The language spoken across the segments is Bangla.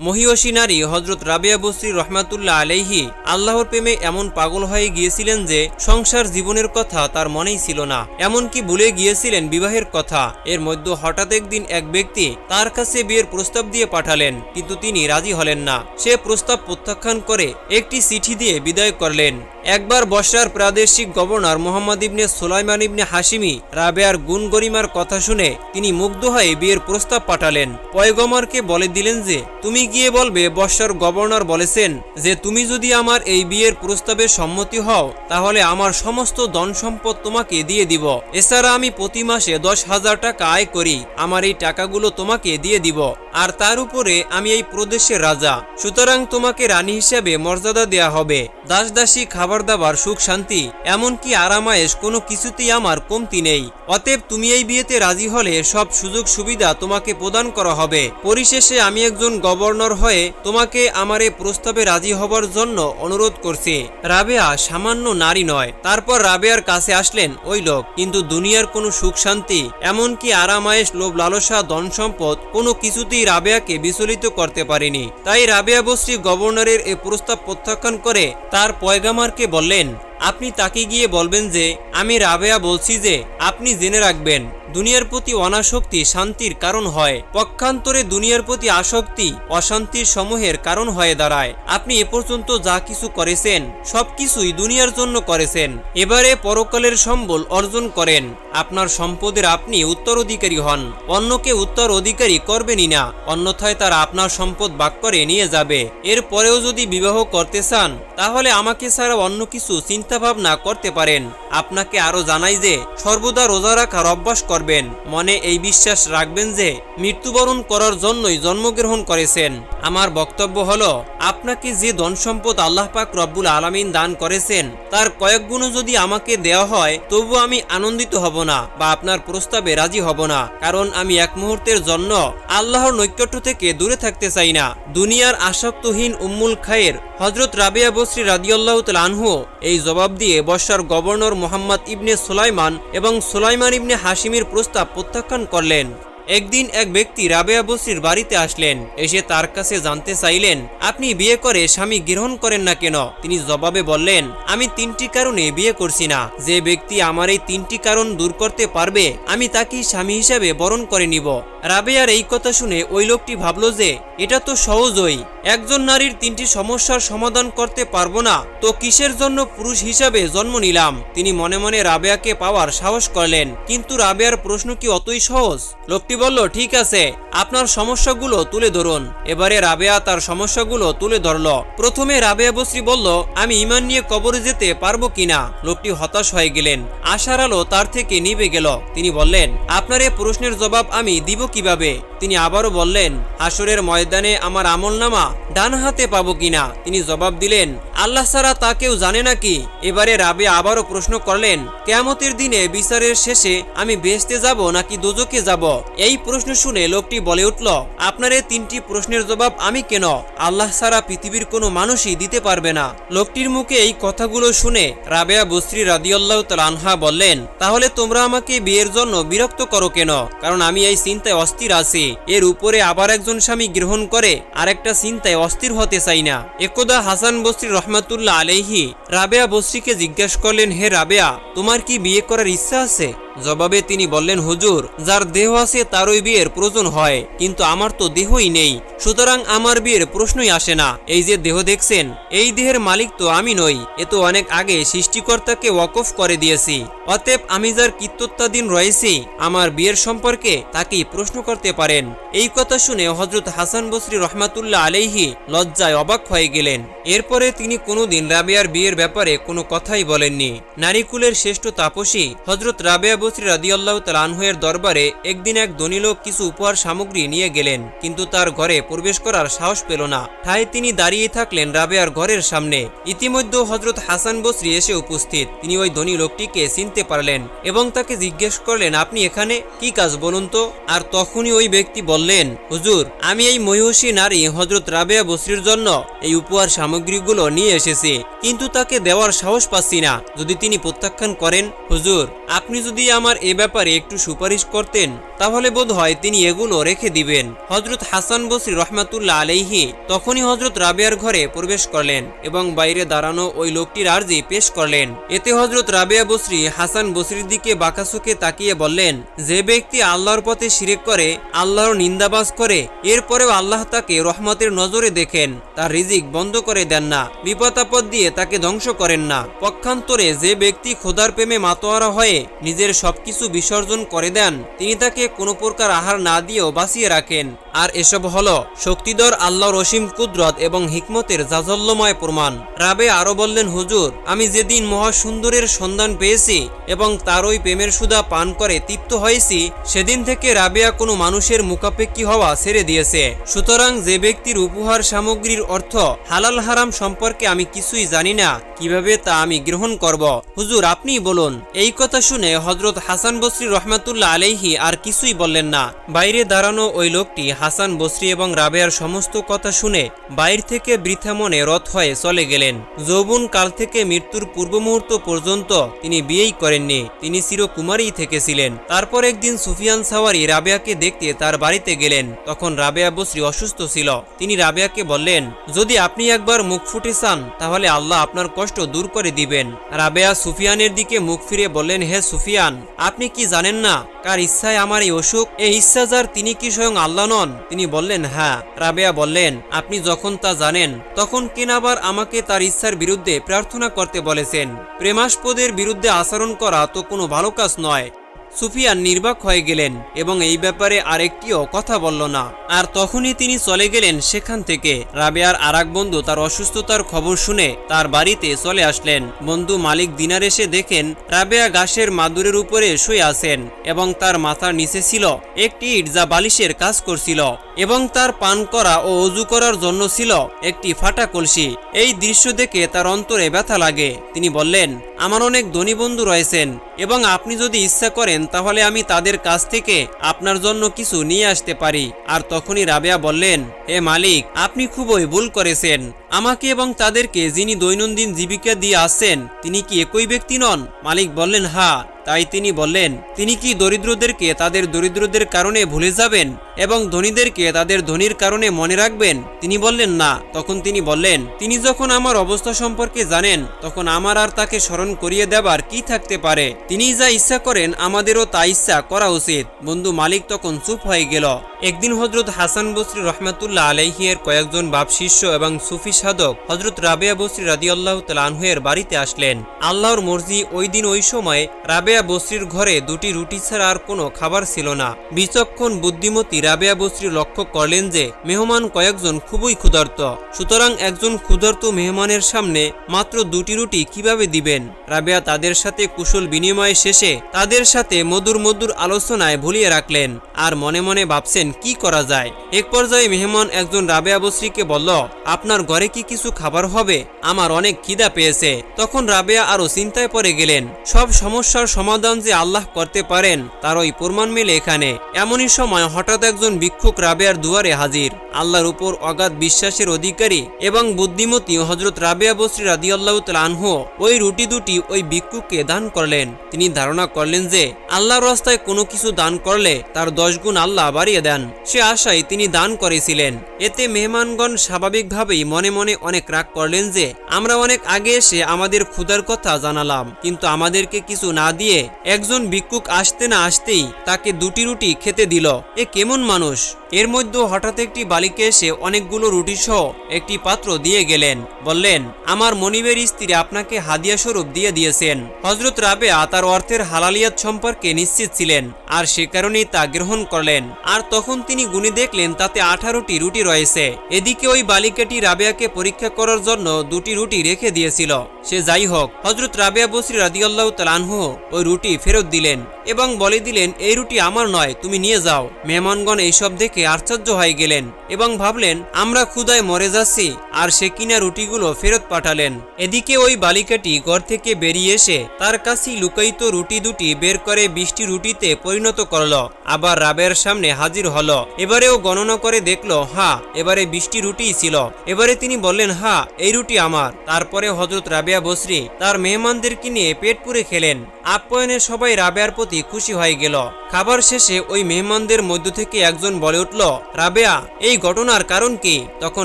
মহিয়সী নারী হজরত রাবিয়া বসরি রহমাতুল্লাহ আলাইহি আল্লাহর প্রেমে এমন পাগল হয়ে গিয়েছিলেন যে সংসার জীবনের কথা তার মনেই ছিল না। এমনকি ভুলে গিয়েছিলেন বিবাহের কথা। এর মধ্যে হঠাৎ একদিন এক ব্যক্তি তার কাছে বিয়ের প্রস্তাব দিয়ে পাঠালেন, কিন্তু তিনি রাজি হলেন না। সে প্রস্তাব প্রত্যাখ্যান করে একটি চিঠি দিয়ে বিদায় করলেন। একবার বসরার প্রাদেশিক governor Mohammad ibn Sulaiman ibn Hashimi রাবেয়ার গুণ গরিমার কথা শুনে তিনি মুগ্ধ হয়ে বিয়ের প্রস্তাব পাঠালেন। পয়গমারকে বলে দিলেন যে, তুমি গিয়ে বলবে বর্ষার গভর্নর বলেছেন যে, তুমি যদি আমার এই বিয়ের প্রস্তাবে সম্মতি হও, তাহলে আমার সমস্ত ধন সম্পদ তোমাকে দিয়ে দিব। এছাড়া আমি প্রতি মাসে দশ হাজার টাকা আয় করি। আমার এই টাকাগুলো তোমাকে দিয়ে দিব। আর তার উপরে আমি এই প্রদেশের রাজা। সুতরাং তোমাকে রানী হিসেবে মর্যাদা দেয়া হবে। দাস দাসী খাবার দাবার সুখ শান্তি, এমনকি আরামায়েশ কোনো কিছুতেই আমার কমতি নেই। অতএব তুমি এই বিয়েতে রাজি হলে সব সুযোগ সুবিধা তোমাকে প্রদান করা হবে। পরিশেষে আমি একজন গভর্নর হয়ে তোমাকে আমার এই প্রস্তাবে রাজি হবার জন্য অনুরোধ করছি। রাবেয়া সামান্য নারী নয়। তারপর রাবেয়ার কাছে আসলেন ওই লোক। কিন্তু দুনিয়ার কোনো সুখ শান্তি, এমনকি আরামায়েশ লোভ লালসা ধন সম্পদ কোনো কিছুতেই রাবেয়াকে বিচলিত করতে পারেনি। তাই রাবেয়া বশ্রী গভর্নরের এই প্রস্তাব প্রত্যাখ্যান করে তার পয়গামারকে বললেন আপনি তাকে গিয়ে বলবেন যে, আমি রাবেয়া বলছি যে, আপনি জেনে রাখবেন, দুনিয়ার প্রতি অনাসক্তি শান্তির কারণ হয়। পক্ষান্তরে দুনিয়ার প্রতি আসক্তি অশান্তির সমূহের কারণ হয়ে দাঁড়ায়। আপনি এ পর্যন্ত যা কিছু করেছেন সবকিছুই দুনিয়ার জন্য করেছেন। এবারে পরকালের সম্বল অর্জন করেন। আপনার সম্পদের আপনি উত্তরাধিকারী হন। অন্যকে উত্তর অধিকারী করবেনই না, অন্যথায় তারা আপনার সম্পদ বাক করে নিয়ে যাবে। এরপরেও যদি বিবাহ করতে চান, তাহলে আমাকে ছাড়া অন্য কিছু চিন্তা ভাবনা করতে পারেন। আপনাকে আরও জানাই যে, সর্বদা রোজা রাখার অভ্যাস করবেন। মনে এই বিশ্বাস রাখবেন যে, মৃত্যুবরণ করার জন্যই জন্মগ্রহণ করেছেন। আমার বক্তব্য হলো, আপনাকে যে ধন সম্পদ আল্লাহ পাক রব্বুল আলামিন দান করেছেন, তার কয়েক গুণও যদি আমাকে দেওয়া হয় তবু আমি আনন্দিত হব না বা আপনার প্রস্তাবে রাজি হব না। কারণ আমি এক মুহূর্তের জন্য আল্লাহর নৈকট্য থেকে দূরে থাকতে চাই না। দুনিয়ার আসক্তহীন উম্মুল খায়ের হজরত রাবিয়া বসরি রাদিউল্লাহ তাল আনহু এই জবাব দিয়ে বর্ষার গভর্নর মোহাম্মদ ইবনে সুলাইমান এবং সুলাইমান ইবনে হাসিমির প্রস্তাব প্রত্যাখ্যান করলেন। একদিন এক ব্যক্তি রাবেয়া বসরির বাড়িতে আসলেন। এসে তার কাছে জানতে চাইলেন, আপনি বিয়ে করে স্বামী গ্রহণ করেন না কেন? তিনি জবাবে বললেন, আমি তিনটি কারণে বিয়ে করছি না। যে ব্যক্তি আমার এই তিনটি কারণ দূর করতে পারবে, আমি তাকে স্বামী হিসাবে বরণ করে নিব। রাবেয়ার এই কথা শুনে ওই লোকটি ভাবল যে, এটা তো সহজই। একজন নারীর তিনটি সমস্যার সমাধান করতে পারব না, তো কিসের জন্য পুরুষ হিসাবে জন্ম নিলাম? তিনি মনে মনে রাবেয়াকে পাওয়ার সাহস করলেন, কিন্তু রাবেয়ার প্রশ্ন কি অতই সহজ? লোকটি বলল, ঠিক আছে, আপনার সমস্যাগুলো তুলে ধরুন। এবারে রাবেয়া তার সমস্যাগুলো তুলে ধরল। প্রথমে রাবেয়া বসরি বলল, আমি ইমান নিয়ে কবরে যেতে পারব কিনা? লোকটি হতাশ হয়ে গেলেন। আশার আলো তার থেকে নিভে গেল। তিনি বললেন, আপনার এ প্রশ্নের জবাব আমি দিব কীভাবে? তিনি আবারও বললেন হাসরের ময়দানে আমার আমল নামা ডান হাতে পাবো কিনা? তিনি জবাব দিলেন, আল্লাহ ছাড়া তা কেউ জানে নাকি এবারে রাবে আবারও প্রশ্ন করলেন, কেয়ামতের দিনে বিচারের শেষে আমি বেসতে যাব নাকি দোজকে যাব? এই প্রশ্ন শুনে লোকটি বলে উঠল, আপনার এই তিনটি প্রশ্নের জবাব আমি কেন? আল্লাহ সারা পৃথিবীর কোনো মানুষই দিতে পারবে না। লোকটির মুখে এই কথাগুলো শুনে রাবেয়া বস্ত্রী রাদিয়াল্লাহ আনহা বললেন, তাহলে তোমরা আমাকে বিয়ের জন্য বিরক্ত করো কেন? কারণ আমি এই চিন্তায় অস্থির আছি। এর উপরে আবার একজন স্বামী গ্রহণ করে আরেকটা চিন্তায় অস্থির হতে চাই না। একদা হাসান বস্ত্রী রহমাতুল্লাহ আলাইহি রাবেয়া বস্ত্রীকে জিজ্ঞাসা করলেন, হে রাবেয়া, তোমার কি বিয়ে করার ইচ্ছা আছে? জবাবে তিনি বললেন, হুজুর, যার দেহ আছে তারই বিয়ের প্রয়োজন হয়, কিন্তু আমার তো দেহই নেই, সুতরাং আমার বিয়ের প্রশ্নই আসে না। এই যে দেহ দেখছেন, এই দেহের মালিক তো আমি নই, এ তো অনেক আগে সৃষ্টিকর্তাকে ওয়াকফ করে দিয়েছি। অতএব আমি যার কীর্তত্বাধীন রয়েছি, আমার বিয়ের সম্পর্কে তাকেই প্রশ্ন করতে পারেন। এই কথা শুনে হজরত হাসান বসরি রহমাতুল্লাহ আলাইহি লজ্জায় অবাক হয়ে গেলেন। এরপরে তিনি কোনোদিন রাবেয়ার বিয়ের ব্যাপারে কোনো কথাই বলেননি। নারীকুলের শ্রেষ্ঠ তাপসী হজরত রাবেয়া বসরি রাদিয়াল্লাহু তালানহের দরবারে একদিন এক ধনী লোক কিছু উপহার সামগ্রী নিয়ে গেলেন, কিন্তু তার ঘরে প্রবেশ করার সাহস পেল না। ঠায় তিনি দাঁড়িয়ে থাকলেন রাবেয়ার ঘরের সামনে। ইতিমধ্যে হজরত হাসান বসরি এসে উপস্থিত। তিনি ওই ধনী লোকটিকে চিনতে পারলেন এবং তাকে জিজ্ঞেস করলেন, আপনি এখানে? কি কাজ বলুন তো? আর তখনই ওই ব্যক্তি বললেন, হুজুর, আমি এই মহিষী নারী হজরত রাবেয়া বসরির জন্য এই উপহার সামগ্রীগুলো নিয়ে এসেছি, কিন্তু তাকে দেওয়ার সাহস পাচ্ছি না। যদি তিনি প্রত্যাখ্যান করেন, হুজুর, আপনি যদি আমার এ ব্যাপারে একটু সুপারিশ করতেন, তাহলে বোধ হয় তিনি এগুলো রেখে দিবেন। হজরত হাসান বসরি রহমাতুল্লাহ আলাইহি তখনই হজরত রাবেয়ার ঘরে প্রবেশ করলেন এবং বাইরে দাঁড়ানো ওই লোকটির আর্জি পেশ করলেন। এতে হজরত রাবেয়া বসরি হাসান বসরির দিকে বাঁকাচোখে তাকিয়ে বললেন, যে ব্যক্তি আল্লাহর পথে শিরেক করে, আল্লাহর নিন্দাবাজ করে, এরপরেও আল্লাহ তাকে রহমতের নজরে দেখেন, তার রিজিক বন্ধ করে দেন না বিপদ আপদ দিয়ে তাকে ধ্বংস করেন না। পক্ষান্তরে যে ব্যক্তি খোদার প্রেমে মাতোয়ারা হয়ে নিজের সবকিছু বিসর্জন করে দেন, তিনি তাকে কোনো প্রকার আহার না দিয়েও বাঁচিয়ে রাখেন। আর এসব হলো শক্তিধর আল্লাহর অসীম কুদরত এবং হিকমতের জাজল্যময় প্রমাণ। রাবে আরও বললেন, হুজুর, আমি যেদিন মহাসুন্দরের সন্ধান পেয়েছি এবং তার ওই প্রেমের সুদা পান করে তৃপ্ত হয়েছি, সেদিন থেকে রাবেয়া কোনো মানুষের মুখাপেক্ষী হওয়া ছেড়ে দিয়েছে। সুতরাং যে ব্যক্তির উপহার সামগ্রীর অর্থ হালাল হারাম সম্পর্কে আমি কিছুই জানি না, কীভাবে তা আমি গ্রহণ করব? হুজুর, আপনিই বলুন। এই কথা শুনে হজরত হাসান বসরি রহমাতুল্লাহ আলাইহি আর কিছুই বললেন না। বাইরে দাঁড়ানো ওই লোকটি হাসান বসরি এবং রাবেয়ার সমস্ত কথা শুনে বাইর থেকে বৃথা মনে রথ হয়ে চলে গেলেন। যৌবন কাল থেকে মৃত্যুর পূর্ব মুহূর্ত পর্যন্ত তিনি বিয়েই করেননি, তিনি চিরকুমারী থেকেছিলেন। তারপর একদিন সুফিয়ান সাওয়ারি রাবেয়াকে দেখতে তার বাড়িতে গেলেন, তখন রাবেয়া বসরি অসুস্থ ছিল। তিনি রাবেয়াকে বললেন, যদি আপনি একবার মুখ ফুটে চান, তাহলে আল্লাহ আপনার কষ্ট দূর করে দিবেন। রাবেয়া সুফিয়ানের দিকে মুখ ফিরে বললেন, হে সুফিয়ান আপনি কি জানেন না কার ইচ্ছায় আমার এই অসুখ? এই ইচ্ছা যার, তিনি কি স্বয়ং আল্লাহ নন? তিনি বললেন হ্যাঁ। রাবেয়া বললেন, আপনি যখন তা জানেন, তখন কেন আবার আমাকে তার ইচ্ছার বিরুদ্ধে প্রার্থনা করতে বলেছেন। প্রেমাস্পদের বিরুদ্ধে আচরণ করা তো কোনো ভালো কাজ নয়। সুফিয়ান নির্বাক হয়ে গেলেন এবং এই ব্যাপারে আরেকটিও কথা বলল না। আর তখনই তিনি চলে গেলেন সেখান থেকে। রাবেয়ার আরাক বন্ধু তার অসুস্থতার খবর শুনে তার বাড়িতে চলে আসলেন। বন্ধু মালিক দিনার এসে দেখেন, রাবেয়া গাছের মাদুরের উপরে শুয়ে আছেন এবং তার মাথার নিচে ছিল, একটি ইট যা বালিশের কাজ করছিল। এবং তার পান করা ও অজু করার জন্য ছিল একটি ফাটা কলসি। এই দৃশ্য দেখে তার অন্তরে ব্যথা লাগে। তিনি বললেন, আমার অনেক ধনী বন্ধু রয়েছেন এবং আপনি যদি ইচ্ছা করেন, তাহলে আমি তাদের কাছ থেকে আপনার জন্য কিছু নিয়ে আসতে পারি। আর তখনই রাবেয়া বললেন, হে মালিক, আপনি খুবই ভুল করেছেন। আমাকে এবং তাদেরকে যিনি দৈনন্দিন জীবিকা দিয়ে আসেন তিনি কি একই ব্যক্তি নন? মালিক বললেন, হা। তাই তিনি বললেন, তিনি কি দরিদ্রদেরকে তাদের দরিদ্রদের কারণে ভুলে যাবেন এবং ধনীদেরকে তাদের ধনীর কারণে মনে রাখবেন? তিনি বললেন, না। তখন তিনি বললেন, তিনি যখন আমার অবস্থা সম্পর্কে জানেন, তখন আমার আর তাকে স্মরণ করিয়ে দেবার কি থাকতে পারে? তিনি যা ইচ্ছা করেন, আমাদেরও তা ইচ্ছা করা উচিত। বন্ধু মালিক তখন চুপ হয়ে গেল। একদিন হজরত হাসান বসরি রহমাতুল্লাহ আলাইহিয়ের কয়েকজন বাপ শিষ্য এবং সুফি সাধক হজরত রাবেয়া বসরি রাদিয়াল্লাহু তালানহুয়ের বাড়িতে আসলেন। আল্লাহর মর্জি ওই দিন ওই সময় রাবেয়া বসরির ঘরে দুটি রুটি ছাড়া আর কোনো খাবার ছিল না। বিচক্ষণ বুদ্ধিমতী রাবেয়া বসরি লক্ষ্য করলেন যে মেহমান কয়েকজন খুবই ক্ষুধার্ত। সুতরাং একজন ক্ষুধার্ত মেহমানের সামনে মাত্র দুটি রুটি কীভাবে দিবেন? রাবেয়া তাদের সাথে কুশল বিনিময় শেষে তাদের সাথে মধুর মধুর আলোচনায় ভুলিয়ে রাখলেন। আর মনে মনে ভাবছেন, কি করা যায়? এক পর্যায়ে মেহমান একজন রাবেয়া বসরিকে বলল, আপনার ঘরে কি কিছু খাবার হবে? আমার অনেক খিদা পেয়েছে। তখন রাবেয়া আরও চিন্তায় পড়ে গেলেন। সব সমস্যার সমাধান যে আল্লাহ করতে পারেন, তার ওই প্রমাণ মিলে এখানে। এমনই সময় হঠাৎ একজন ভিক্ষুক রাবেয়ার দুয়ারে হাজির। আল্লাহর উপর অগাধ বিশ্বাসের অধিকারী এবং বুদ্ধিমতী হজরত রাবেয়া বসরি রাদিয়াল্লাহু তাআলা আনহু ওই রুটি দুটি ওই ভিক্ষুককে দান করলেন। তিনি ধারণা করলেন যে, আল্লাহর রাস্তায় কোনো কিছু দান করলে তার দশ গুণ আল্লাহ বাড়িয়ে দেন। সে আশায় তিনি দান করেছিলেন। এতে মেহমানগণ স্বাভাবিকভাবেই মনে মনে অনেক রাগ করলেন যে, আমরা অনেক আগে এসে আমাদের ক্ষুধার কথা জানালাম। কিন্তু আমাদেরকে কিছু না দিয়ে একজন ভিক্ষুক আসতে না আসতেই তাকে দুটি রুটি খেতে দিল। এ কেমন মানুষ? এর মধ্যে হঠাৎ একটি বালিকা এসে অনেকগুলো রুটি সহ একটি পাত্র দিয়ে গেলেন। বললেন, আমার মনিবের স্ত্রী আপনাকে হাদিয়া স্বরূপ দিয়ে দিয়েছেন। হজরত রাবেয়া তার অর্থের হালালিয়াত সম্পর্কে নিশ্চিত ছিলেন আর সে কারণেই তা গ্রহণ করলেন। আর তখন তিনি গুনে দেখলেন তাতে আঠারোটি রুটি রয়েছে। এদিকে ওই বালিকাটি রাবেয়াকে পরীক্ষা করার জন্য দুটি রুটি রেখে দিয়েছিল। সে যাই হোক হজরত রাবেয়া বসরি রাদিয়াল্লাহু তালানহু ওই রুটি ফেরত দিলেন এবং বলে দিলেন, এই রুটি আমার নয়, তুমি নিয়ে যাও। মেহমানগণ এইসব দেখে আশ্চর্য হয়ে গেলেন এবং ভাবলেন, আমরা ক্ষুদায় মরে যাচ্ছি, আর সে কিনা রুটিগুলো ফেরত পাঠালেন। এদিকে ওই বালিকাটি ঘর থেকে বেরিয়ে এসে তার কাছেই লুকায়িত রুটি দুটি বের করে বৃষ্টি রুটিতে পরিণত করল। আবার রাবের সামনে হাজির হল। এবারেও গণনা করে দেখল হা এবারে বৃষ্টি রুটিই ছিল। এবারে তিনি বললেন হ্যাঁ এই রুটি আমার। তারপরে হজরত রাবেয়া বসরি তার মেহমানদেরকে নিয়ে পেট পুরে খেলেন। আপ্যায়নে সবাই রাবেয়ার প্রতি খুশি হয়ে গেল। খাবার শেষে ওই মেহমানদের মধ্য থেকে একজন বলে উঠল, রাবেয়া, এই ঘটনার কারণ কি? তখন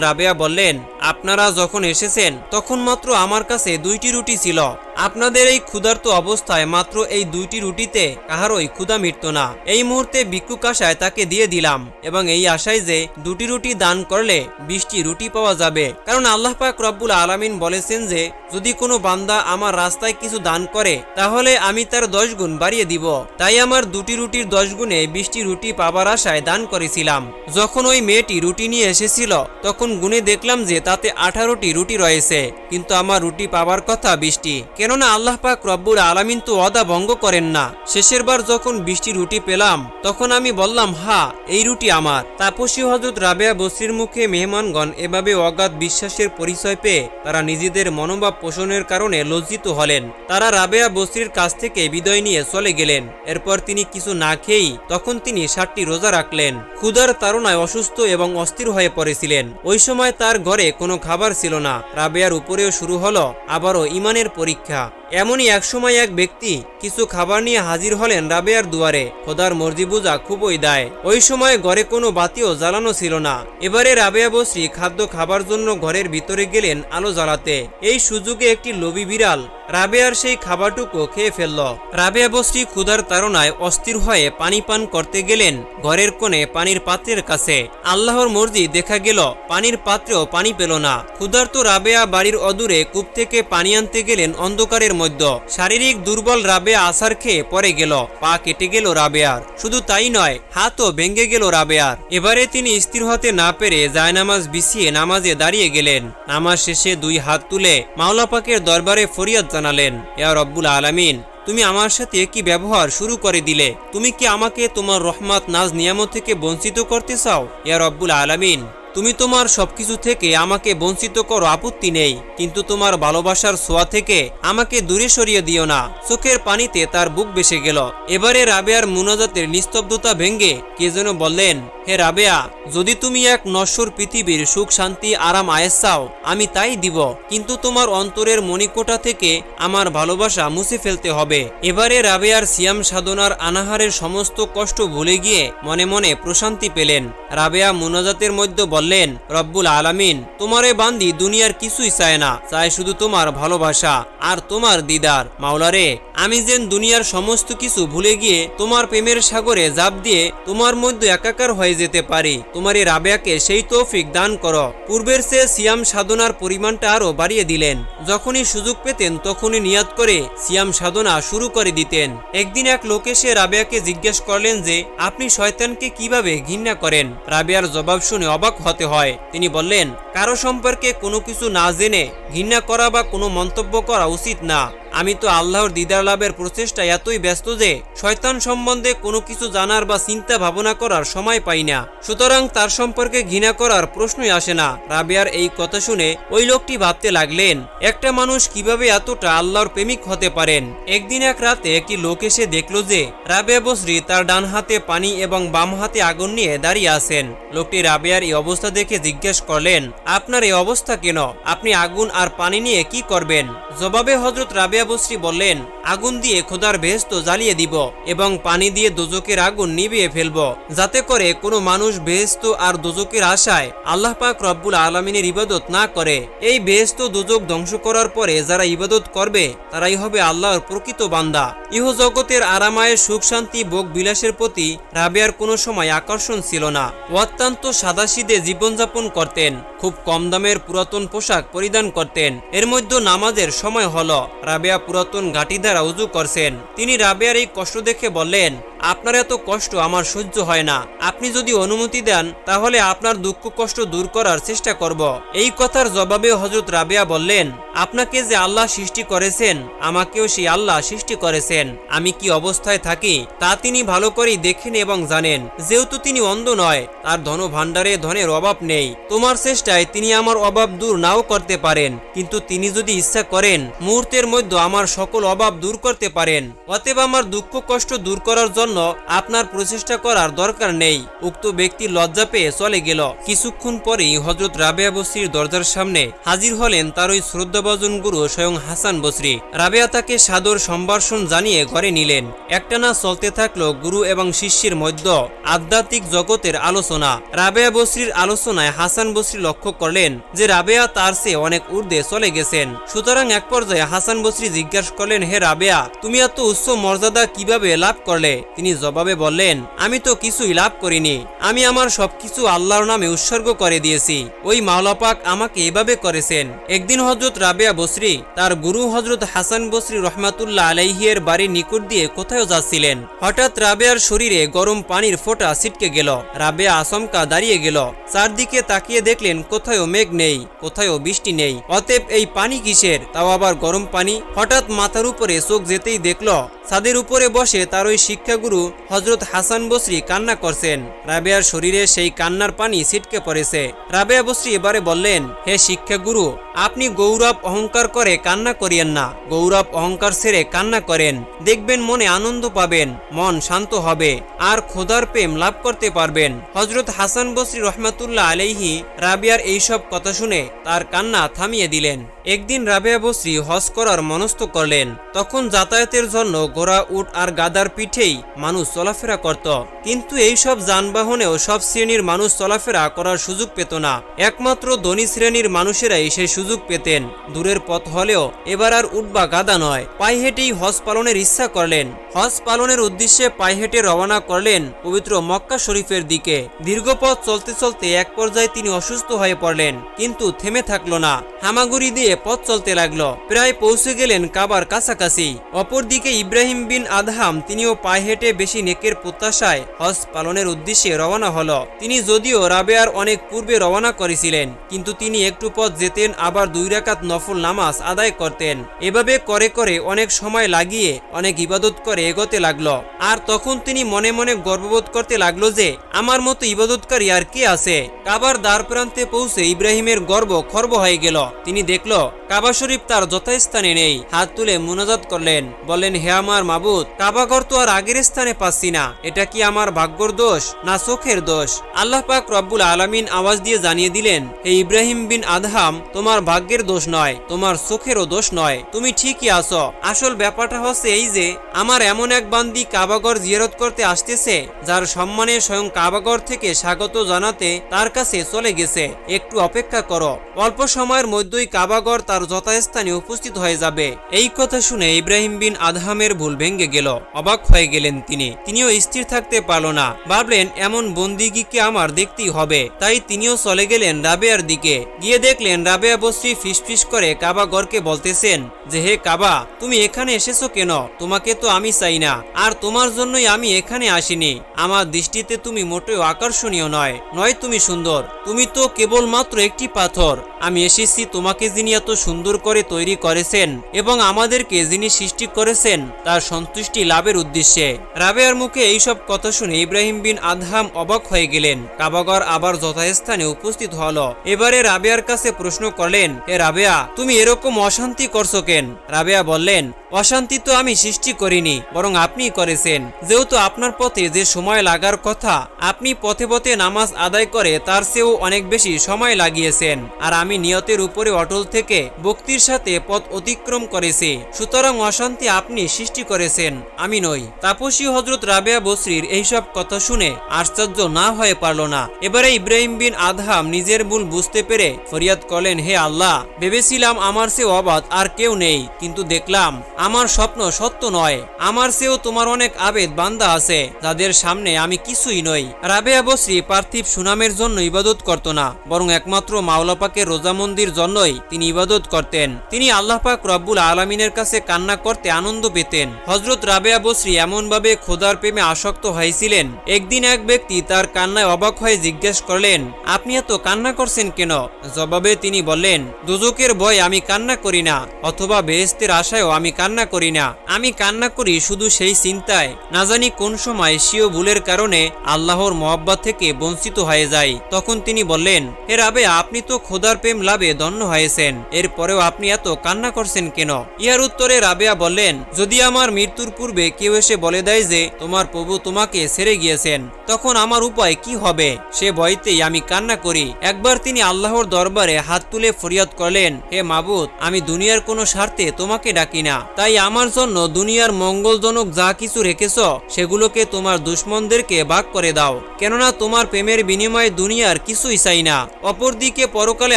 রাবেয়া বললেন, আপনারা যখন এসেছেন, তখন মাত্র আমার কাছে দুইটি রুটি ছিল। আপনাদের এই ক্ষুধার্ত অবস্থায় মাত্র এই দুইটি রুটিতে কাহারই ক্ষুধা মিটত না। এই মুহূর্তে ভিক্ষুক আশায় তাকে দিয়ে দিলাম এবং এই আশায় যে দুটি রুটি দান করলে বিশটি রুটি পাওয়া যাবে। কারণ আল্লাহ পাক রব্বুল আলামিন বলেছেন যে, যদি কোনো বান্দা আমার রাস্তায় কিছু দান করে, তাহলে আমি তার দশ গুণ বাড়িয়ে দিব। তাই আমার দুটি রুটির দশ গুণে বিশটি রুটি পাবার আশায় দান করেছিলাম। যখন ওই মেয়েটি রুটি নিয়ে এসেছিল, তখন গুনে দেখলাম যে তাতে আঠারোটি রুটি রয়েছে, কিন্তু আমার রুটি পাবার কথা বিশটি। কেননা আল্লাহ পাক রব্বুল আলামিন তো অদা ভঙ্গ করেন না। শেষের বার যখন বিশটি রুটি পেলাম, তখন আমি বললাম, হা, এই রুটি আমার। তাপসী হজরত রাবেয়া বসরির মুখে মেহমানগণ এভাবে অগাধ বিশ্বাসের পরিচয় পেয়ে তারা নিজেদের মনোভাব পোষণের কারণে লজ্জিত হলেন। তারা রাবেয়া বস্রির কাছ থেকে বিদায় নিয়ে চলে গেলেন। এরপর তিনি কিছু না খেয়েই তখন তিনি ষাটটি রোজা রাখলেন। ক্ষুধার তারণায় অসুস্থ এবং অস্থির হয়ে পড়েছিলেন। ওই সময় তার ঘরে কোনো খাবার ছিল না। রাবেয়ার উপরেও শুরু হলো আবারও ইমানের পরীক্ষা। এমনই একসময় এক ব্যক্তি কিছু খাবার নিয়ে হাজির হলেন রাবেয়ার দুয়ারে। খোদার মর্জি বুঝা খুবই দায়। ওই সময় ঘরে কোনো বাতিও জ্বালানো ছিল না। এবারে রাবেয়া বসরি খাদ্য খাবার জন্য ঘরের ভিতরে গেলেন আলো জ্বালাতে। এই সুযোগে একটি লোভী বিড়াল রাবেয়ার সেই খাবারটুকু খেয়ে ফেলল। রাবেয়া বসরি ক্ষুধার তাড়নায় অস্থির হয়ে পানি পান করতে গেলেন ঘরের কোণে পানির পাত্রের কাছে। আল্লাহর মর্জি দেখা গেল, পানির পাত্রেও পানি পেল না। ক্ষুধার্ত রাবেয়া বাড়ির অদূরে কূপ থেকে পানি আনতে গেলেন অন্ধকারের মধ্যে। শারীরিক দুর্বল রাবেয়া আসার খেয়ে পরে গেল। পা কেটে গেল রাবেয়ার। শুধু তাই নয়, হাতও ভেঙে গেল রাবেয়ার। এবারে তিনি স্থির হতে না পেরে জায়নামাজ বিছিয়ে নামাজে দাঁড়িয়ে গেলেন। নামাজ শেষে দুই হাত তুলে মাওলা পাকের দরবারে ফরিয়াদ জানালেন, ইয়া রব্বুল আলামিন, তুমি আমার সাথে কি ব্যবহার শুরু করে দিলে। তুমি কি আমাকে তোমার রহমত নাজ নিয়ামত থেকে বঞ্চিত করতে চাও? ইয়া রব্বুল আলামিন তুমি তোমার সবকিছু থেকে আমাকে বঞ্চিত করো, আপত্তি নেই। কিন্তু তোমার ভালোবাসার ছোঁয়া থেকে আমাকে দূরে সরিয়ে দিও না। চোখের পানিতে তার বুক বেসে গেল। এবারে রাবেয়ার মুনাজাতের নিস্তব্ধতা ভেঙ্গে কে যেন বললেন, হে রাবেয়া, যদি তুমি এক নশ্বর পৃথিবীর সুখ, শান্তি, আরাম, আয়েস চাও, আমি তাই দিব। কিন্তু তোমার অন্তরের মণিকোটা থেকে আমার ভালোবাসা মুছে ফেলতে হবে। এবারে রাবেয়ার সিয়াম সাধনার আনাহারের সমস্ত কষ্ট ভুলে গিয়ে মনে মনে প্রশান্তি পেলেন। রাবেয়া মুনাজাতের মধ্যে বললেন, রব্বুল আলামিন, তোমারে বান্দি দুনিয়ার কিছুই চায় না, চায় শুধু তোমার ভালোবাসা আর তোমার দিদার। মাওলারে, আমি যেন দুনিয়ার সমস্ত কিছু ভুলে গিয়ে তোমার প্রেমের সাগরে জাপ দিয়ে তোমার মধ্যে একাকার হয়ে যেতে পারি। তোমার এই রাবেয়াকে সেই তৌফিক দান করো। পূর্বের চেয়ে সিয়াম সাধনার পরিমাণটা আরও বাড়িয়ে দিলেন। যখনই সুযোগ পেতেন, তখনই নিয়াত করে সিয়াম সাধনা শুরু করে দিতেন। একদিন এক লোক এসে রাবেয়াকে জিজ্ঞেস করলেন যে, আপনি শয়তানকে কীভাবে ঘৃণা করেন? রাবেয়ার জবাব শুনে অবাক হতে। হয়। তিনি বললেন, কারও সম্পর্কে কোনো কিছু না জেনে ঘৃণা করা বা কোনো মন্তব্য করা উচিত না। আমি তো আল্লাহর দিদার লাভের প্রচেষ্টা এতই ব্যস্ত যে শয়তান সম্বন্ধে কোনো কিছু জানার বা চিন্তা ভাবনা করার সময় পাই না। সুতরাং তার সম্পর্কে ঘৃণা করার প্রশ্নই আসে না। রাবেয়ার এই কথা শুনে ওই লোকটি ভাবতে লাগলেন, একটা মানুষ কীভাবে এতটা আল্লাহর প্রেমিক হতে পারেন? একদিন এক রাতে একটি লোক এসে দেখল যে রাবেয়া বসরি তার ডান হাতে পানি এবং বাম হাতে আগুন নিয়ে দাঁড়িয়ে আছেন। লোকটি রাবেয়ার এই অবস্থা দেখে জিজ্ঞেস করলেন, আপনার এই অবস্থা কেন? আপনি আগুন আর পানি নিয়ে কি করবেন? জবাবে হজরত রাবেয়া বসরি বললেন, আগুন দিয়ে খোদার বেহেস্ত জ্বালিয়ে দিব এবং পানি দিয়ে দোজকের আগুন নিভিয়ে ফেলব। যাতে করে কোনো মানুষ বেহেস্ত আর দোজকের আশায় আল্লাহ পাক রব্বুল আলমিনের ইবাদত না করে। এই বেহেস্ত দোজক ধ্বংস করার পরে যারা ইবাদত করবে, তারাই হবে আল্লাহর প্রকৃত বান্দা। ইহ জগতের আরামায়ের সুখ শান্তি, ভোগ বিলাসের প্রতি রাবেয়ার কোনো সময় আকর্ষণ ছিল না। অত্যন্ত সাদাসিদে জীবনযাপন করতেন, খুব কম দামের পুরাতন পোশাক পরিধান করতেন। এর মধ্যে নামাজের সময় হল, রাবেয়া পুরাতন ঘাটি দ্বারা উজু করছেন। তিনি রাবেয়ার এই কষ্ট দেখে বললেন, আপনার এত কষ্ট আমার সহ্য হয় না। আপনি যদি অনুমতি দেন, তাহলে আপনার দুঃখ কষ্ট দূর করার চেষ্টা করব। এই কথার জবাবে হজরত রাবেয়া বললেন, আপনাকে যে আল্লাহ সৃষ্টি করেছেন, আমাকেও সেই আল্লাহ সৃষ্টি করেছেন। আমি কি অবস্থায় থাকি, তা তিনি ভালো করেই দেখেন এবং জানেন। যেহেতু তিনি অন্ধ নয়, তার ধন ভাণ্ডারে ধনের অভাব নেই। তোমার চেষ্টায় তিনি আমার অভাব দূর নাও করতে পারেন। কিন্তু তিনি যদি ইচ্ছা করেন, মুহূর্তের মধ্যে আমার সকল অভাব দূর করতে পারেন। অতএব আমার দুঃখ কষ্ট দূর করার জন্য আপনার প্রচেষ্টা করার দরকার নেই। উক্ত ব্যক্তি লজ্জা পেয়ে চলে গেল। কিছুক্ষণ পরেই হজরত রাবেয়া বসির দরজার সামনে হাজির হলেন তার ওই শ্রদ্ধা শ্রদ্ধাভাজন গুরু স্বয়ং হাসান বসরি। রাবেয়া তাকে সাদর সম্ভাষণ জানিয়ে ঘরে নিলেন। একটানা চলতে থাকল গুরু এবং শিষ্যের মধ্যে আধ্যাত্মিক জগতের আলোচনা। রাবেয়া বসরির আলোচনায় হাসান বসরি লক্ষ্য করলেন যে রাবেয়া তার চেয়ে অনেক ঊর্ধ্বে চলে গেছেন। সুতরাং এক পর্যায়ে হাসান বসরি জিজ্ঞাসা করলেন, হে রাবেয়া, তুমি এত উচ্চ মর্যাদা কীভাবে লাভ করলে? তিনি জবাবে বললেন, আমি তো কিছুই লাভ করিনি। আমি আমার সবকিছু আল্লাহর নামে উৎসর্গ করে দিয়েছি। ওই মাওলাপাক আমাকে এভাবে করেছেন। একদিন হজরত রাবেয়া বসরি, তার গুরু হজরত হাসান বসরি রহমাতুল্লাহ আলাইহিয়ের বাড়ির নিকট দিয়ে কোথাও যাচ্ছিলেন। হঠাৎ রাবেয়ার শরীরে গরম পানির ফোঁটা ছিটকে গেল। রাবেয়া আচমকা দাঁড়িয়ে গেল। চারদিকে তাকিয়ে দেখলেন কোথাও মেঘ নেই কোথাও বৃষ্টি নেই। অতএব এই পানি কিসের? তাও আবার গরম পানি? হঠাৎ মাথার উপরে চোখ যেতেই দেখল, ছাদের উপরে বসে তার ওই শিক্ষাগুরু হজরত হাসান বসরি কান্না করছেন। রাবেয়ার শরীরে সেই কান্নার পানি ছিটকে পড়েছে। রাবেয়া বসরি এবারে বললেন, হে শিক্ষাগুরু, আপনি গৌরব অহংকার করে কান্না করিয়েন না। গৌরব অহংকার ছেড়ে কান্না করেন। দেখবেন মনে আনন্দ পাবেন, মন শান্ত হবে, আর খোদার প্রেম লাভ করতে পারবেন। হজরত হাসান বসরি রহমাতুল্লাহ আলাইহি রাবিয়ার এইসব কথা শুনে তার কান্না থামিয়ে দিলেন। একদিন রাবেয়া বসরি হজ করার মনস্থ করলেন। তখন যাতায়াতের জন্য ঘোড়া, উট আর গাদার পিঠেই মানুষ চলাফেরা করত। কিন্তু এই সব যানবাহনেও সব শ্রেণির মানুষ চলাফেরা করার সুযোগ পেত না। একমাত্র ধনী শ্রেণির মানুষেরাই সেই সুযোগ পেতেন। দূরের পথ হলেও এবার আর উট বা গাদা নয়। পায়ে হেঁটেই হজ পালনের ইচ্ছা করলেন। হজ পালনের উদ্দেশ্যে পায়ে হেঁটে রওনা করলেন পবিত্র মক্কা শরীফের দিকে। দীর্ঘ পথ চলতে চলতে এক পর্যায়ে তিনি অসুস্থ হয়ে পড়লেন। কিন্তু থেমে থাকল না। হামাগুড়ি দিয়ে পথ চলতে লাগল। প্রায় পৌঁছে গেলেন কাবার কাছাকাছি। অপরদিকে ইব্রাহিম বিন আদহাম তিনিও পায়ে হেঁটে বেশি নেকের প্রত্যাশায় হজ পালনের উদ্দেশ্যে রওনা হলো। তিনি যদিও রাবেয়ার অনেক পূর্বে রওনা করেছিলেন, কিন্তু তিনি একটু পথ যেতেন, আবার দুই রাকাত নফল নামাজ আদায় করতেন। এভাবে করে করে অনেক সময় লাগিয়ে অনেক ইবাদত করে এগোতে লাগল। আর তখন তিনি মনে মনে গর্ববোধ করতে লাগল যে, আমার মতো ইবাদতকারী আর কে আছে? কাবার দ্বার প্রান্তে পৌঁছে ইব্রাহিমের গর্ব খর্ব হয়ে গেল। তিনি দেখল, কাবা শরীফ তার যথাস্থানে নেই। হাত তুলে মুনাজাত করলেন। বললেন, হে আমার মাবুদ কাবাঘর তো আর আগের স্থানে পাচ্ছি না। এটা কি আমার ভাগ্যর দোষ না চোখের দোষ? আল্লাহ পাক রব্বুল আলামিন আওয়াজ দিয়ে জানিয়ে দিলেন, হে ইব্রাহিম বিন আদহাম, তোমার ভাগ্যের দোষ নয়, তোমার চোখেরও দোষ নয়। তুমি ঠিকই আছো। আসল ব্যাপারটা হচ্ছে এই যে, আমার এমন এক বান্দি কাবাগর জিয়ারত করতে আসতেছে, যার সম্মানে স্বয়ং কাবাগর থেকে স্বাগত জানাতে তার কাছে চলে গেছে। একটু অপেক্ষা করো। অল্প সময়ের মধ্যেই কাবাগর তার যথাস্থানে উপস্থিত হয়ে যাবে। এই কথা শুনে ইব্রাহিম বিন আদহামের ভুল ভেঙে গেল। অবাক হয়ে গেলেন তিনি। তিনিও স্থির থাকতে পারল না। ভাবলেন, এমন বন্দিগিকে আমার দেখতেই হবে? তাই তিনিও চলে গেলেন রাবেয়ার দিকে। গিয়ে দেখলেন, রাবেয়া বস্রি ফিসফিস করে কাবাগরকে বলতেছেন, যে হে কাবা, তুমি এখানে এসেছ কেন? তোমাকে তো আমি চাই না। আর তোমার জন্যই আমি এখানে আসিনি। আমার দৃষ্টিতে তুমি মোটেও আকর্ষণীয় নয়। নয় তুমি সুন্দর। তুমি তো কেবলমাত্র একটি পাথর। আমি এসেছি তোমাকে যিনি এত সুন্দর করে তৈরি করেছেন এবং আমাদেরকে যিনি সৃষ্টি করেছেন তার সন্তুষ্টি লাভের উদ্দেশ্যে। রাবেয়ার মুখে এইসব কথা শুনে ইব্রাহিম বিন আদহাম অবাক হয়ে গেলেন। কাবাগর আবার যথাস্থানে উপস্থিত হলো। এবারে রাবেয়ার কাছে প্রশ্ন করলেন, এ রাবেয়া, তুমি এরকম অশান্তি করছ কেন? রাবেয়া বললেন, অশান্তি তো আমি সৃষ্টি করিনি, বরং আপনি করেছেন। যেহেতু আপনার পথে যে সময় লাগার কথা, আপনি পথে পথে নামাজ আদায় করে তার চেয়েও অনেক বেশি সময় লাগিয়েছেন। আর আমি নিয়তের উপরে অটল থেকে ভক্তির সাথে পথ অতিক্রম করেছি। সুতরাং অশান্তি আপনি সৃষ্টি করেছেন, আমি নই। তাপসী হজরত রাবেয়া বসরির এইসব কথা শুনে আশ্চর্য না হয়ে পারল না। এবারে ইব্রাহিম বিন আদহাম নিজের ভুল বুঝতে পেরে ফরিয়াদ করলেন, হে আল্লাহ, ভেবেছিলাম আমার সে অবাধ আর কেউ নেই, কিন্তু দেখলাম আমার স্বপ্ন সত্য নয়। আমার চেয়েও তোমার অনেক আবেদ বান্দা আছে, যাদের সামনে আমি কিছুই নই। রাবেয়া বসরি পার্থিব সুনামের জন্য ইবাদত করত না, বরং একমাত্র মাওলাপাকের রোজা মন্দির জন্যই তিনি ইবাদত করতেন। তিনি আল্লাহ পাক রব্বুল আলমিনের কাছে কান্না করতে আনন্দ পেতেন। হজরত রাবেয়া বসরি এমনভাবে খোদার প্রেমে আসক্ত হয়েছিলেন। একদিন এক ব্যক্তি তার কান্নায় অবাক হয়ে জিজ্ঞেস করলেন, আপনি এত কান্না করছেন কেন? জবাবে তিনি বললেন, দুজকের ভয় আমি কান্না করি না, অথবা বেহেস্তের আশায়ও আমি কান্না করি না। আমি কান্না করি শুধু সেই চিন্তায়। না জানি কোন সময় সিও ভুলের কারণে আল্লাহর মহব্বত থেকে বঞ্চিত হয়ে যায়। তখন তিনি বললেন, হে রাবে আপনি তো খোদার প্রেম লাভে ধন্য হয়েছেন। এরপরেও আপনি এত কান্না করছেন কেন? ইহার উত্তরে রাবেয়া বললেন, যদি আমার মৃত্যুর পূর্বে কেউ এসে বলে দেয় যে তোমার প্রভু তোমাকে ছেড়ে গিয়েছেন তখন আমার উপায় কি হবে? সে ভয়তেই আমি কান্না করি। একবার তিনি আল্লাহর দরবারে হাত তুলে ফরিয়াদ করলেন, হে মাবুদ, আমি দুনিয়ার কোনো স্বার্থে তোমাকে ডাকি না। তাই আমার জন্য দুনিয়ার মঙ্গলজনক যা কিছু রেখেছ, সেগুলোকে তোমার দুশ্মনদেরকে ভাগ করে দাও। কেননা তোমার প্রেমের বিনিময়ে দুনিয়ার কিছুই চাই না। অপরদিকে পরকালে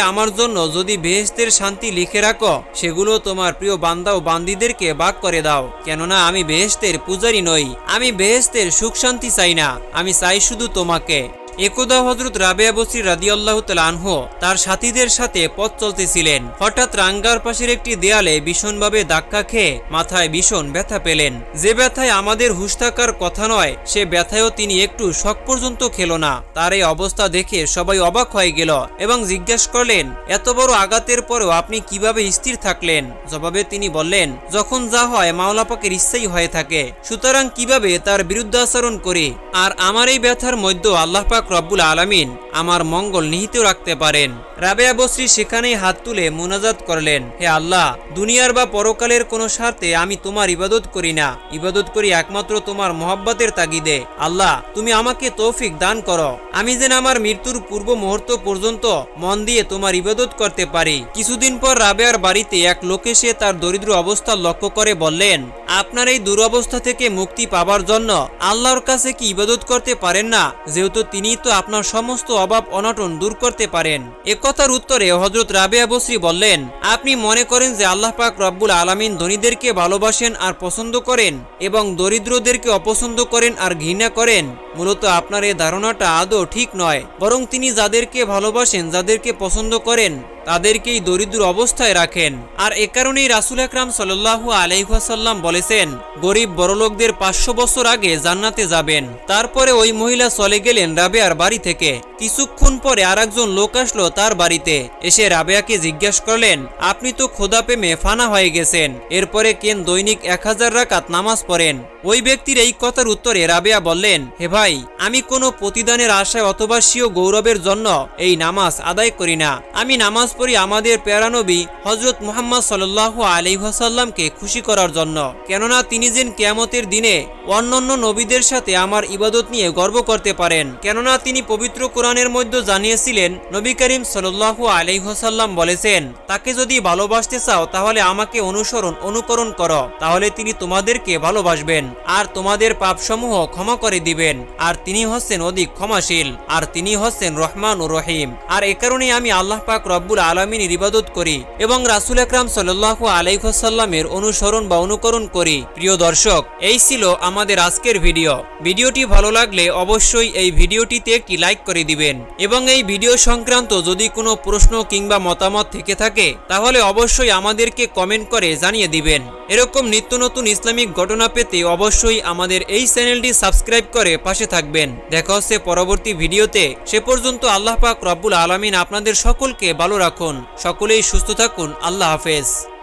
আমার জন্য যদি বেহেস্তের শান্তি লিখে রাখো, সেগুলো তোমার প্রিয় বান্দা ও বান্দিদেরকে ভাগ করে দাও। কেননা আমি বেহেস্তের পূজারি নই। আমি বেহেস্তের সুখ শান্তি চাই না। আমি চাই শুধু তোমাকে। একদা হজরত রাবেয়া বসরি রাদিয়াল্লাহ আনহ তার সাথীদের সাথে পথ চলতেছিলেন। হঠাৎ রাঙ্গার পাশের একটি দেয়ালে ভীষণভাবে ধাক্কা খেয়ে মাথায় ভীষণ ব্যথা পেলেন। যে ব্যথায় আমাদের হুশ থাকার কথা নয়, সে ব্যথায়ও তিনি একটু শখ পর্যন্ত খেল না। তার এই অবস্থা দেখে সবাই অবাক হয়ে গেল এবং জিজ্ঞেস করলেন, এত বড় আঘাতের পরেও আপনি কীভাবে স্থির থাকলেন? জবাবে তিনি বললেন, যখন যা হয় মাওলাপাকের ইচ্ছাই হয়ে থাকে। সুতরাং কীভাবে তার বিরুদ্ধাচরণ করি? আর আমার এই ব্যথার মধ্যে আল্লাহ পাক রব্বুল আলামিন আমার মঙ্গল নিহিত রাখতে পারেন। রাবেয়া বসরি সেখানেই হাত তুলে মুনাজাত করলেন, হে আল্লাহ, দুনিয়ার বা পরকালের কোনো স্বার্থে আমি তোমার ইবাদত করি না। ইবাদত করি একমাত্র তোমার মহব্বতের তাগিদে। আল্লাহ, তুমি আমাকে তৌফিক দান করো। আমি যেন আমার মৃত্যুর পূর্ব মুহূর্ত পর্যন্ত মন দিয়ে তোমার ইবাদত করতে পারি। কিছুদিন পর রাবেয়ার বাড়িতে এক লোক এসে তার দরিদ্র অবস্থা লক্ষ্য করে বললেন, আপনার এই দুরবস্থা থেকে মুক্তি পাবার জন্য আল্লাহর কাছে কি ইবাদত করতে পারেন না? যেহেতু তিনি তো আপনার সমস্ত অভাব অনটন দূর করতে পারেন। একথার উত্তরে হজরত রাবেয়া বশ্রী বললেন, আপনি মনে করেন যে আল্লাহ পাক রব্বুল আলমিন ধনীদেরকে ভালোবাসেন আর পছন্দ করেন এবং দরিদ্রদেরকে অপছন্দ করেন আর ঘৃণা করেন? মূলত আপনার এই ধারণাটা আদৌ ঠিক নয়। বরং তিনি যাদেরকে ভালোবাসেন, যাদেরকে পছন্দ করেন তাদেরকেই দরিদ্র অবস্থায় রাখেন। আর এ কারণেই রাসুল আকরাম সাল্লাহ আলাইহাসাল্লাম বলেছেন, গরিব বড়লোকদের পাঁচশো বছর আগে জান্নাতে যাবেন। তারপরে ওই মহিলা চলে গেলেন রাবেয়ার বাড়ি থেকে। কিছুক্ষণ পরে আর একজন লোক আসলো তার বাড়িতে। এসে রাবেয়াকে জিজ্ঞাসা করলেন, আপনি তো খোদা প্রেমে ফানা হয়ে গেছেন। এরপরে কেন দৈনিক এক হাজার রাকাত নামাজ পড়েন? ওই ব্যক্তির এই কথার উত্তরে রাবেয়া বললেন, হে ভাই, আমি কোনো প্রতিদানের আশায় অথবা স্বীয় গৌরবের জন্য এই নামাজ আদায় করি না। আমি নামাজ পড়ি আমাদের প্যারানবী হজরত মুহাম্মদ সাল্লাহ আলিহাসাল্লামকে খুশি করার জন্য। কেননা তিনি যেন কেয়ামতের দিনে অন্যান্য নবীদের সাথে আমার ইবাদত নিয়ে গর্ব করতে পারেন। কেননা তিনি পবিত্র কোরআনের মধ্যে জানিয়েছিলেন, নবী করিম সাল্লাহ আলিহাসাল্লাম বলেছেন, তাকে যদি ভালোবাসতে চাও, তাহলে আমাকে অনুসরণ, অনুকরণ করো। তাহলে তিনি তোমাদেরকে ভালোবাসবেন আর তোমাদের পাপসমূহ ক্ষমা করে দিবেন। আর তিনি হচ্ছেন অধিক ক্ষমাশীল, আর তিনি হচ্ছেন রহমান ও রহিম। আর এ কারণেই আমি আল্লাহ পাক রব্বুল আলমিনের ইবাদত করি এবং রাসুল আকরাম সাল্লাহ আলাইসাল্লামের অনুসরণ বা অনুকরণ করি। প্রিয় দর্শক, এই ছিল আমাদের আজকের ভিডিও। ভিডিওটি ভালো লাগলে অবশ্যই এই ভিডিওটিতে একটি লাইক করে দিবেন এবং এই ভিডিও সংক্রান্ত যদি কোনো প্রশ্ন কিংবা মতামত থেকে থাকে, তাহলে অবশ্যই আমাদেরকে কমেন্ট করে জানিয়ে দিবেন। এরকম নিত্য নতুন ইসলামিক ঘটনা পেতে অবশ্যই আমাদের এই চ্যানেলটি সাবস্ক্রাইব করে পাশে থাকবেন। দেখা হচ্ছে পরবর্তী ভিডিওতে। সে পর্যন্ত আল্লাহ পাক রব্বুল আলমিন আপনাদের সকলকে ভালো রাখুন সকলেই সুস্থ থাকুন আল্লাহ হাফেজ।